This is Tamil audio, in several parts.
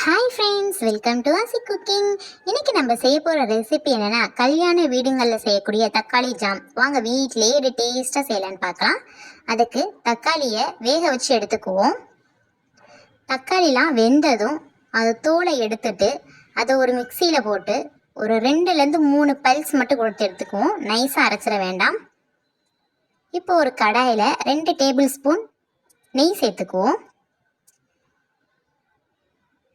Hi friends welcome to Aasi cooking இன்னைக்கு நம்ம செய்ய போகிற ரெசிபி என்னென்னா கல்யாண வீடுங்களில் செய்யக்கூடிய தக்காளி ஜாம். வாங்க வீட்டிலேயே இது டேஸ்ட்டாக செய்யலான்னு பார்க்கலாம். அதுக்கு தக்காளியை வேக வச்சு எடுத்துக்குவோம். தக்காளிலாம் வெந்ததும் அது தோலை எடுத்துட்டு அதை ஒரு மிக்சியில் போட்டு ஒரு ரெண்டுலேருந்து மூணு பல்ஸ் மட்டும் கொடுத்து எடுத்துக்குவோம். நைஸாக அரைச்சிட வேண்டாம். இப்போ ஒரு கடாயில் ரெண்டு டேபிள் ஸ்பூன் நெய் சேர்த்துக்குவோம்.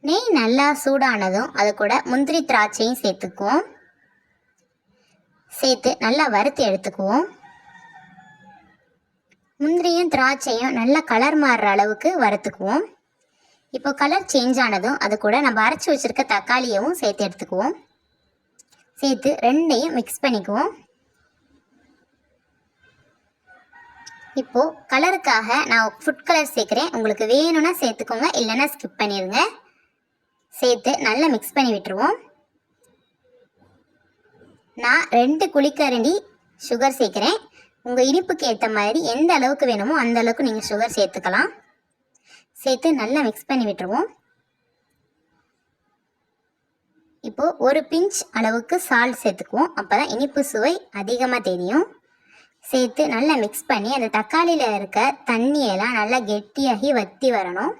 நெய் நல்லா சூடானதும் அது கூட முந்திரி திராட்சையும் சேர்த்துக்குவோம். சேர்த்து நல்லா வறுத்து எடுத்துக்குவோம். முந்திரியும் திராட்சையும் நல்லா கலர் மாறுற அளவுக்கு வறுத்துக்குவோம். இப்போ கலர் சேஞ்ச் ஆனதும் அது கூட நம்ம அரைச்சி வச்சிருக்க தக்காளியவும் சேர்த்து எடுத்துக்குவோம். சேர்த்து ரெண்டையும் மிக்ஸ் பண்ணிக்குவோம். இப்போது கலருக்காக நான் ஃபுட் கலர் சேர்க்குறேன். உங்களுக்கு வேணும்னா சேர்த்துக்கோங்க இல்லைன்னா ஸ்கிப் பண்ணிடுங்க சேர்த்து நல்லா மிக்ஸ் பண்ணி விட்டுருவோம். நான் ரெண்டு குழிக்கரண்டி சுகர் சேர்க்குறேன். உங்கள் இனிப்புக்கு ஏற்ற மாதிரி எந்த அளவுக்கு வேணுமோ அந்த அளவுக்கு நீங்கள் சுகர் சேர்த்துக்கலாம். சேர்த்து நல்லா மிக்ஸ் பண்ணி விட்டுருவோம். இப்போது ஒரு பிஞ்ச் அளவுக்கு சால்ட் சேர்த்துக்குவோம். அப்போ தான் இனிப்பு சுவை அதிகமாக தெரியும். சேர்த்து நல்லா மிக்ஸ் பண்ணி அந்த தக்காளியில் இருக்க தண்ணியெல்லாம் நல்லா கெட்டியாகி வற்றி வரணும்.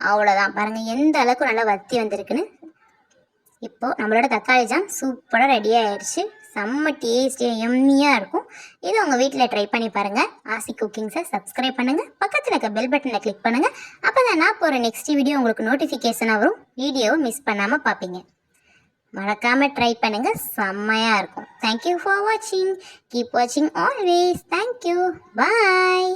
அவ்வளோதான் பாருங்கள் எந்த அளவுக்கு நல்லா வத்தி வந்திருக்குன்னு. இப்போது நம்மளோட தக்காளி ஜாம் சூப்பராக ரெடி ஆயிடுச்சு. செம்ம டேஸ்டியாக எம்மியாக இருக்கும். இது உங்கள் வீட்டில் ட்ரை பண்ணி பாருங்கள் ஆசி குக்கிங்ஸை சப்ஸ்கிரைப் பண்ணுங்கள் பக்கத்தில் இருக்க பெல் பட்டனை கிளிக் பண்ணுங்கள் அப்போ தான் நான் போகிற நெக்ஸ்ட் வீடியோ உங்களுக்கு நோட்டிஃபிகேஷனாக வரும். வீடியோவை மிஸ் பண்ணாமல் பார்ப்பீங்க மறக்காமல் ட்ரை பண்ணுங்கள் செம்மையாக இருக்கும். தேங்க்யூ ஃபார் வாட்சிங் கீப் வாட்சிங் ஆல்வேஸ் தேங்க்யூ பாய்